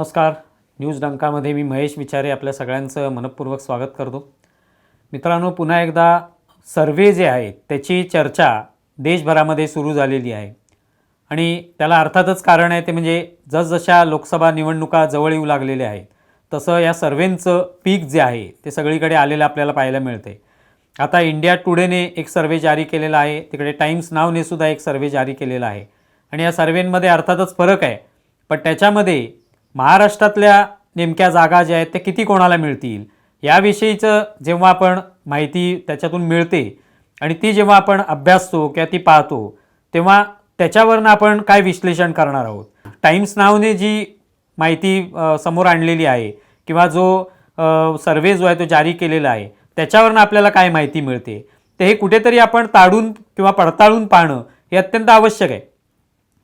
नमस्कार. न्यूज डंकामध्ये मी महेश विचारे आपल्या सगळ्यांचं मनपूर्वक स्वागत करतो. मित्रांनो पुन्हा एकदा सर्वे जे आहेत त्याची चर्चा देशभरामध्ये सुरू झालेली आहे. आणि त्याला अर्थातच कारण आहे ते म्हणजे जसजशा लोकसभा निवडणुका जवळ येऊ लागलेल्या आहेत तसं या सर्वेंचं पीक जे आहे ते सगळीकडे आलेलं आपल्याला पाहायला मिळते आता इंडिया टुडेने एक सर्वे जारी केलेला आहे तिकडे टाईम्स नावने सुद्धा एक सर्वे जारी केलेला आहे. आणि या सर्वेंमध्ये अर्थातच फरक आहे पण त्याच्यामध्ये महाराष्ट्रातल्या नेमक्या जागा ज्या आहेत त्या किती कोणाला मिळतील? याविषयीचं जेव्हा आपण माहिती त्याच्यातून मिळते आणि ती जेव्हा आपण अभ्यासतो किंवा ती पाहतो तेव्हा त्याच्यावरनं आपण काय विश्लेषण करणार आहोत? टाईम्स नावने जी माहिती समोर आणलेली आहे किंवा जो सर्वे जो आहे तो जारी केलेला आहे त्याच्यावरनं आपल्याला काय माहिती मिळते? ते हे कुठेतरी आपण ताडून किंवा पडताळून पाहणं हे अत्यंत आवश्यक आहे.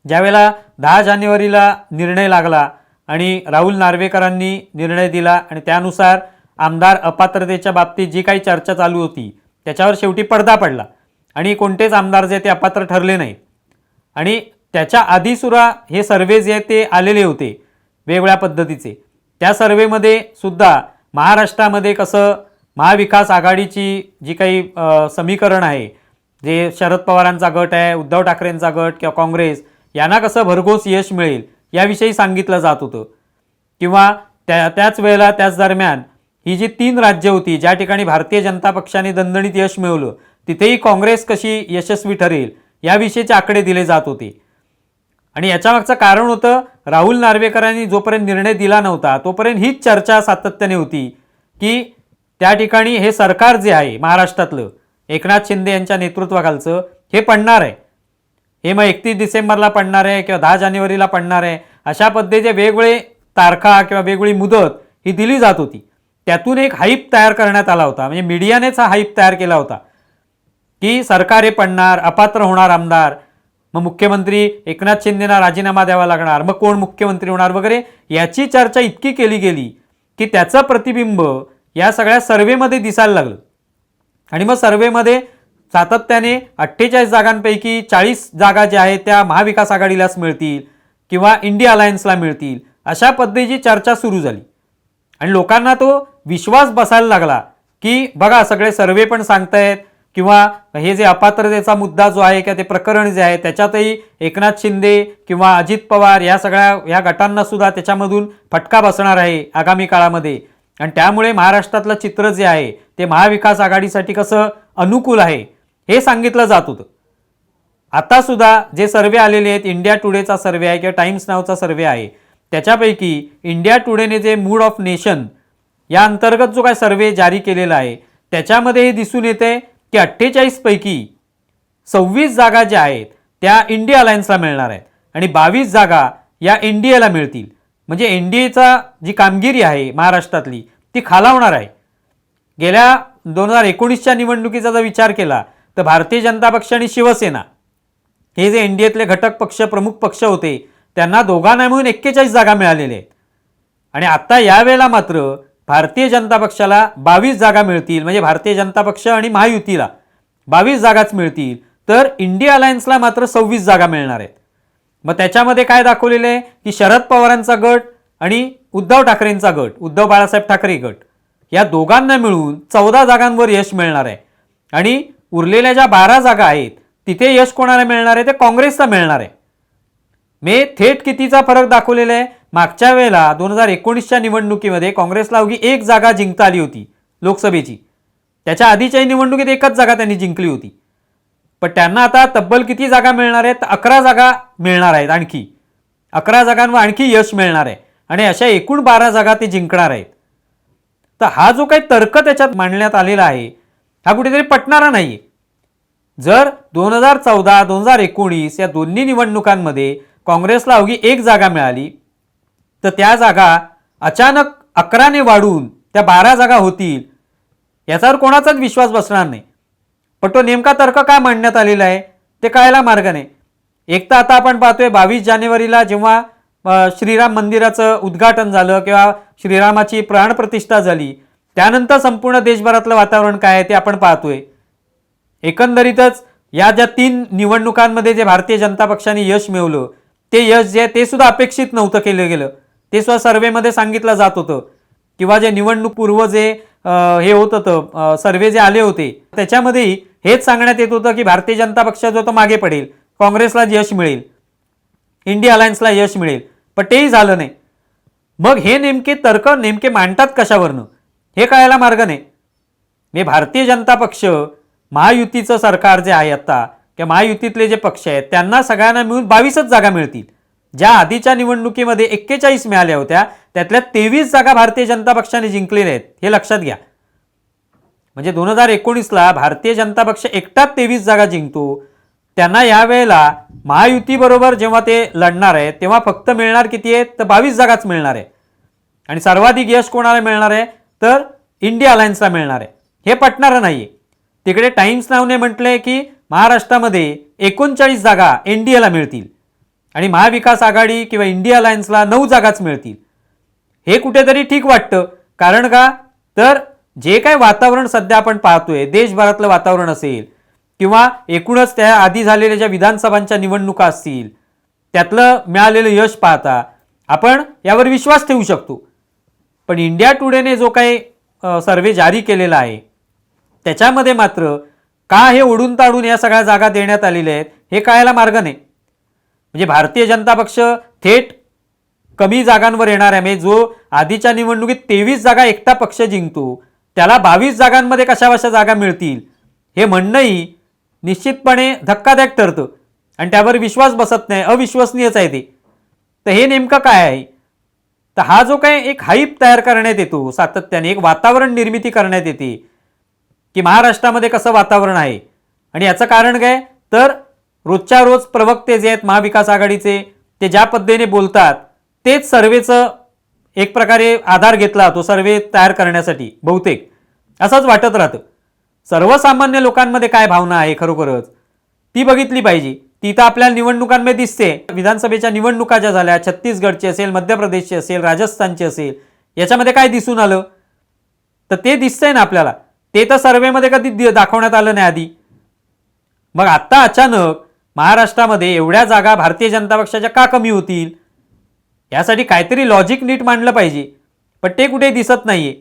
ज्यावेळेला दहा जानेवारीला निर्णय लागला आणि राहुल नार्वेकरांनी निर्णय दिला आणि त्यानुसार आमदार अपात्रतेच्या बाबतीत जी काही चर्चा चालू होती त्याच्यावर शेवटी पडदा पडला. आणि कोणतेच आमदार जे ते अपात्र ठरले नाहीत. आणि त्याच्या आधीसुद्धा हे सर्वे जे ते आलेले होते वेगवेगळ्या पद्धतीचे. त्या सर्वेमध्ये सुद्धा महाराष्ट्रामध्ये कसं महाविकास आघाडीची जी काही समीकरण आहे जे शरद पवारांचा गट आहे उद्धव ठाकरेंचा गट किंवा काँग्रेस यांना कसं भरघोस यश मिळेल याविषयी सांगितलं जात होतं. किंवा त्या त्याच वेळेला त्याच दरम्यान ही जी तीन राज्य होती ज्या ठिकाणी भारतीय जनता पक्षाने दणदणीत यश मिळवलं तिथेही काँग्रेस कशी यशस्वी ठरेल याविषयीचे आकडे दिले जात होते. आणि याच्यामागचं कारण होतं राहुल नार्वेकरांनी जोपर्यंत निर्णय दिला नव्हता तोपर्यंत हीच चर्चा सातत्याने होती की त्या ठिकाणी हे सरकार जे आहे महाराष्ट्रातलं एकनाथ शिंदे यांच्या नेतृत्वाखालचं हे पडणार आहे. हे मग एकतीस डिसेंबरला पडणार आहे किंवा दहा जानेवारीला पडणार आहे अशा पद्धतीचे वेगवेगळे तारखा किंवा वेगवेगळी मुदत ही दिली जात होती. त्यातून एक हाईप तयार करण्यात आला होता म्हणजे मीडियानेच हा हाईप तयार केला होता. की सरकार हे पडणार अपात्र होणार आमदार मग मुख्यमंत्री एकनाथ शिंदेना राजीनामा द्यावा लागणार मग कोण मुख्यमंत्री होणार वगैरे याची चर्चा इतकी केली गेली की त्याचं प्रतिबिंब या सगळ्या सर्वेमध्ये दिसायला लागलं. आणि मग सर्वेमध्ये सातत्याने अठ्ठेचाळीस जागांपैकी चाळीस जागा ज्या आहेत त्या महाविकास आघाडीलाच मिळतील किंवा इंडिया अलायन्सला मिळतील अशा पद्धतीची चर्चा सुरू झाली. आणि लोकांना तो विश्वास बसायला लागला की बघा सगळे सर्वे पण सांगतायत किंवा हे जे अपात्रतेचा मुद्दा जो आहे किंवा ते प्रकरण जे आहे त्याच्यातही एकनाथ शिंदे किंवा अजित पवार या सगळ्या या गटांना सुद्धा त्याच्यामधून फटका बसणार आहे आगामी काळामध्ये. आणि त्यामुळे महाराष्ट्रातलं चित्र जे आहे ते महाविकास आघाडीसाठी कसं अनुकूल आहे? हे सांगितलं जात होतं. आता सुद्धा जे सर्वे आलेले आहेत इंडिया टुडेचा सर्वे आहे किंवा टाइम्स नावचा सर्वे आहे त्याच्यापैकी इंडिया टुडेने जे मूड ऑफ नेशन या अंतर्गत जो काय सर्वे जारी केलेला आहे त्याच्यामध्ये हे दिसून येते की अठ्ठेचाळीसपैकी सव्वीस जागा ज्या आहेत त्या इंडिया अलायन्सला मिळणार आहेत आणि बावीस जागा या एन डी एला मिळतील. म्हणजे एन डी एचा जी कामगिरी आहे महाराष्ट्रातली ती खालावणार आहे. गेल्या दोन हजार एकोणीसच्या निवडणुकीचा जर विचार केला तर भारतीय जनता पक्ष आणि शिवसेना हे जे एन डी एतले घटक पक्ष प्रमुख पक्ष होते त्यांना दोघांना मिळून एक्केचाळीस जागा मिळालेल्या आहेत. आणि आत्ता यावेळेला मात्र भारतीय जनता पक्षाला बावीस जागा मिळतील म्हणजे भारतीय जनता पक्ष आणि महायुतीला बावीस जागाच मिळतील तर इंडिया अलायन्सला मात्र सव्वीस जागा मिळणार आहेत. मग त्याच्यामध्ये काय दाखवलेलं आहे? की शरद पवारांचा गट आणि उद्धव ठाकरेंचा गट उद्धव बाळासाहेब ठाकरे गट या दोघांना मिळून चौदा जागांवर यश मिळणार आहे. आणि उरलेल्या ज्या बारा जागा आहेत तिथे यश कोणाला मिळणार आहे ते काँग्रेसला मिळणार आहे. मे थेट कितीचा फरक दाखवलेला आहे? मागच्या वेळेला दोन हजार एकोणीसच्या निवडणुकीमध्ये काँग्रेसला अवघी एक जागा जिंकता आली होती लोकसभेची. त्याच्या आधीच्याही निवडणुकीत एकच जागा त्यांनी जिंकली होती. पण त्यांना आता तब्बल किती जागा मिळणार आहेत? अकरा जागा मिळणार आहेत आणखी. अकरा जागांवर आणखी यश मिळणार आहे. आणि अशा एकूण बारा जागा ते जिंकणार आहेत. तर हा जो काही तर्क त्याच्यात मांडण्यात आलेला आहे हा कुठेतरी पटणारा नाही जर दोन हजार चौदा दोन हजार एकोणीस या दोन्ही निवडणुकांमध्ये काँग्रेसला अवघी एक जागा मिळाली तर त्या जागा अचानक अकराने वाढून त्या बारा जागा होतील याच्यावर कोणाचाच विश्वास बसणार नाही. पण तो नेमका तर्क काय मांडण्यात आलेला आहे ते कळायला मार्ग नाही. एक तर आता आपण पाहतोय बावीस जानेवारीला जेव्हा श्रीराम मंदिराचं उद्घाटन झालं किंवा श्रीरामाची प्राणप्रतिष्ठा झाली त्यानंतर संपूर्ण देशभरातलं वातावरण काय आहे ते आपण पाहतोय. एकंदरीतच या ज्या तीन निवडणुकांमध्ये जे भारतीय जनता पक्षाने यश मिळवलं ते यश जे आहे ते सुद्धा अपेक्षित नव्हतं केलं गेलं. ते सुद्धा सर्वेमध्ये सांगितलं जात होतं. किंवा जे निवडणूक पूर्व जे हे होत होतं सर्वे जे आले होते त्याच्यामध्येही हेच सांगण्यात येत होतं की भारतीय जनता पक्ष जो तो मागे पडेल. काँग्रेसला यश मिळेल. इंडिया अलायन्सला यश मिळेल. पण तेही झालं नाही. मग हे नेमके तर्क नेमके मांडतात कशावरनं? हे कळायला मार्ग नाही. हे भारतीय जनता पक्ष महायुतीचं सरकार जे आहे आता किंवा महायुतीतले जे पक्ष आहेत त्यांना सगळ्यांना मिळून बावीसच जागा मिळतील. ज्या आधीच्या निवडणुकीमध्ये एक्केचाळीस मिळाल्या होत्या त्यातल्या तेवीस जागा भारतीय जनता पक्षाने जिंकलेल्या आहेत हे लक्षात घ्या. म्हणजे दोन हजार एकोणीसला भारतीय जनता पक्ष एकटाच तेवीस जागा जिंकतो. त्यांना यावेळेला महायुतीबरोबर जेव्हा ते लढणार आहेत तेव्हा फक्त मिळणार किती आहेत तर बावीस जागाच मिळणार आहे. आणि सर्वाधिक यश कोणाला मिळणार आहे? तर इंडिया अलायन्सला मिळणार आहे. हे पटणारं नाही आहे तिकडे टाइम्स नावने म्हटलंय की महाराष्ट्रामध्ये एकोणचाळीस जागा एन डी एला मिळतील आणि महाविकास आघाडी किंवा इंडिया अलायन्सला नऊ जागाच मिळतील. हे कुठेतरी ठीक वाटतं. कारण का? तर जे काय वातावरण सध्या आपण पाहतोय देशभरातलं वातावरण असेल किंवा एकूणच त्या आधी झालेल्या ज्या विधानसभांच्या निवडणुका असतील त्यातलं मिळालेलं यश पाहता आपण यावर विश्वास ठेवू शकतो. पण इंडिया टुडेने जो काही सर्वे जारी केलेला आहे त्याच्यामध्ये मात्र का हे ओढून ताडून या सगळ्या जागा देण्यात आलेल्या आहेत हे कळायला मार्ग नाही. म्हणजे भारतीय जनता पक्ष थेट कमी जागांवर येणार आहे. म्हणजे जो आधीच्या निवडणुकीत तेवीस जागा एकटा पक्ष जिंकतो त्याला बावीस जागांमध्ये कशा कशा जागा मिळतील हे म्हणणंही निश्चितपणे धक्कादायक ठरतं. आणि त्यावर विश्वास बसत नाही अविश्वसनीयच आहे ते. तर हे नेमकं काय आहे? तर हा जो काय एक हाईप तयार करण्यात येतो सातत्याने एक वातावरण निर्मिती करण्यात येते की महाराष्ट्रामध्ये कसं वातावरण आहे? आणि याचं कारण काय? तर रोजच्या रोज प्रवक्ते जे आहेत महाविकास आघाडीचे ते ज्या पद्धतीने बोलतात तेच सर्वेचं एक प्रकारे आधार घेतला तो सर्वे तयार करण्यासाठी बहुतेक. असंच वाटत राहतं. सर्वसामान्य लोकांमध्ये काय भावना आहे खरोखरच? ती बघितली पाहिजे. ती तर आपल्या निवडणुकांमध्ये दिसते. विधानसभेच्या निवडणुका ज्या झाल्या छत्तीसगडची असेल मध्य प्रदेशची असेल राजस्थानची असेल याच्यामध्ये काय दिसून आलं? तर ते दिसतंय ना आपल्याला. ते तर सर्वेमध्ये कधी दि- दाखवण्यात आलं नाही आधी. मग आत्ता अचानक महाराष्ट्रामध्ये एवढ्या जागा भारतीय जनता पक्षाच्या का कमी होतील? यासाठी काहीतरी लॉजिक नीट मांडलं पाहिजे. पण ते कुठे दिसत नाहीये.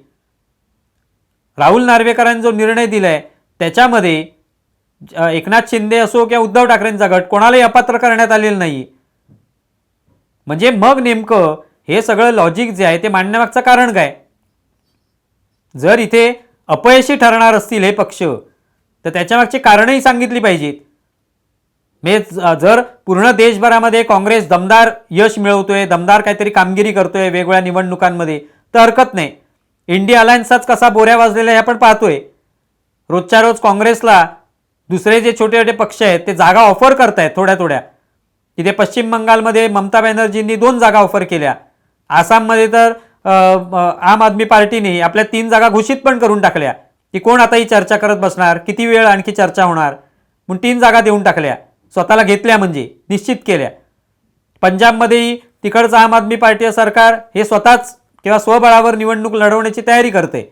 राहुल नार्वेकरांनी जो निर्णय दिलाय त्याच्यामध्ये एकनाथ शिंदे असो किंवा उद्धव ठाकरेंचा गट कोणालाही अपात्र करण्यात आलेलं नाही. म्हणजे मग नेमकं हे सगळं लॉजिक जे आहे ते मांडण्यामागचं कारण काय? जर इथे अपयशी ठरणार असतील हे पक्ष तर त्याच्यामागची कारणंही सांगितली पाहिजेत. म्हणजे मे जर पूर्ण देशभरामध्ये काँग्रेस दमदार यश मिळवतोय दमदार काहीतरी कामगिरी करतोय वेगवेगळ्या निवडणुकांमध्ये तर हरकत नाही. इंडिया अलायन्सचाच कसा बोऱ्या वाजलेला आहे आपण पाहतोय. रोजच्या रोज काँग्रेसला दुसरे जे छोटे छोटे पक्ष आहेत ते जागा ऑफर करतायत थोड्या थोड्या. इथे पश्चिम बंगालमध्ये ममता बॅनर्जींनी दोन जागा ऑफर केल्या. आसाममध्ये तर आम आदमी पार्टीने आपल्या तीन जागा घोषित पण करून टाकल्या. की कोण आता ही चर्चा करत बसणार किती वेळ आणखी चर्चा होणार म्हणून तीन जागा देऊन टाकल्या. स्वतःला घेतल्या म्हणजे निश्चित केल्या. पंजाबमध्येही तिकडचं आम आदमी पार्टी सरकार हे स्वतःच किंवा स्वबळावर निवडणूक लढवण्याची तयारी करते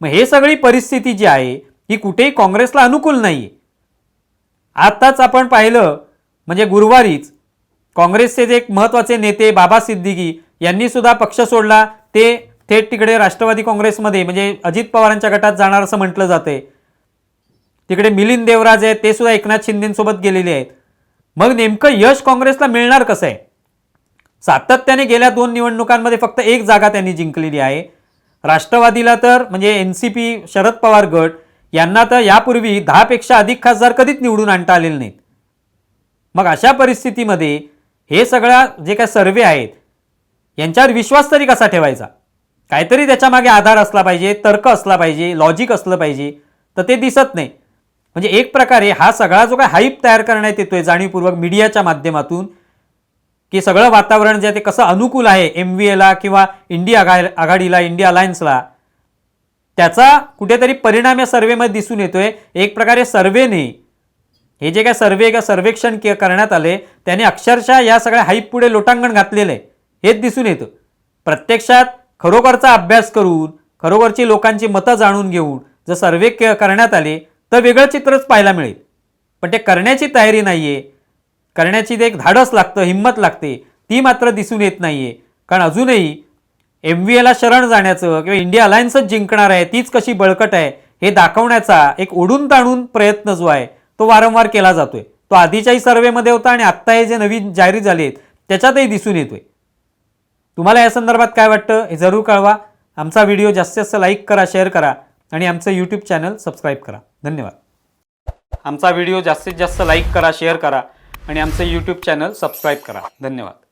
मग हे सगळी परिस्थिती जी आहे ही कुठेही काँग्रेसला अनुकूल नाही आहे आत्ताच आपण पाहिलं म्हणजे गुरुवारीच काँग्रेसचे जे एक महत्त्वाचे नेते बाबा सिद्दीकी यांनीसुद्धा पक्ष सोडला. ते थेट तिकडे राष्ट्रवादी काँग्रेसमध्ये म्हणजे अजित पवारांच्या गटात जाणार असं म्हटलं जाते. तिकडे मिलिंद देवराज आहेत ते सुद्धा एकनाथ शिंदेसोबत गेलेले आहेत. मग नेमकं यश काँग्रेसला मिळणार कसं आहे? सातत्याने गेल्या दोन निवडणुकांमध्ये फक्त एक जागा त्यांनी जिंकलेली आहे. राष्ट्रवादीला तर म्हणजे N C P Sharad Pawar गट यांना तर यापूर्वी दहापेक्षा अधिक खासदार कधीच निवडून आणता आलेले नाहीत. मग अशा परिस्थितीमध्ये हे सगळ्या जे काय सर्वे आहेत यांच्यावर विश्वास तरी कसा ठेवायचा? काहीतरी त्याच्यामागे आधार असला पाहिजे तर्क असला पाहिजे लॉजिक असलं पाहिजे तर ते दिसत नाही. म्हणजे एक प्रकारे हा सगळा जो काय हाईप तयार करण्यात येतोय जाणीवपूर्वक मीडियाच्या माध्यमातून की सगळं वातावरण जे आहे ते कसं अनुकूल आहे एम व्ही एला किंवा इंडिया आघाडीला इंडिया अलायन्सला त्याचा कुठेतरी परिणाम या सर्वेमध्ये दिसून येतोय. एक प्रकारे सर्वेने हे जे काय सर्वे किंवा सर्वेक्षण के- करण्यात आले त्याने अक्षरशः या सगळ्या हाईप पुढे लोटांगण घातलेलं आहे. हेच दिसून येतं. प्रत्यक्षात खरोखरचा अभ्यास करून खरोखरची लोकांची मतं जाणून घेऊन जर सर्वे के- करण्यात आले तर वेगळं चित्रच पाहायला मिळेल. पण ते करण्याची तयारी नाही आहे करण्याची ते एक धाडस लागतं हिंमत लागते. ती मात्र दिसून येत नाही आहे कारण अजूनही एम व्ही एला शरण जाण्याचं किंवा इंडिया अलायन्सच जिंकणार आहे तीच कशी बळकट आहे हे दाखवण्याचा एक ओढून ताणून प्रयत्न जो आहे तो वारंवार केला जातोय. तो आधीच्याही सर्वेमध्ये होता आणि आत्ता हे जे नवीन जाहीर झाले आहेत त्याच्यातही दिसून येतोय. तुम्हाला या संदर्भात काय वाटतं हे जरूर कळवा. आमचा व्हिडिओ जास्तीत जास्त लाईक करा शेअर करा आणि आमचं यूट्यूब चॅनल सबस्क्राईब करा. धन्यवाद. आमचा व्हिडिओ जास्तीत जास्त लाईक करा शेअर करा आणि आमचं यूट्यूब चॅनल सबस्क्राईब करा. धन्यवाद.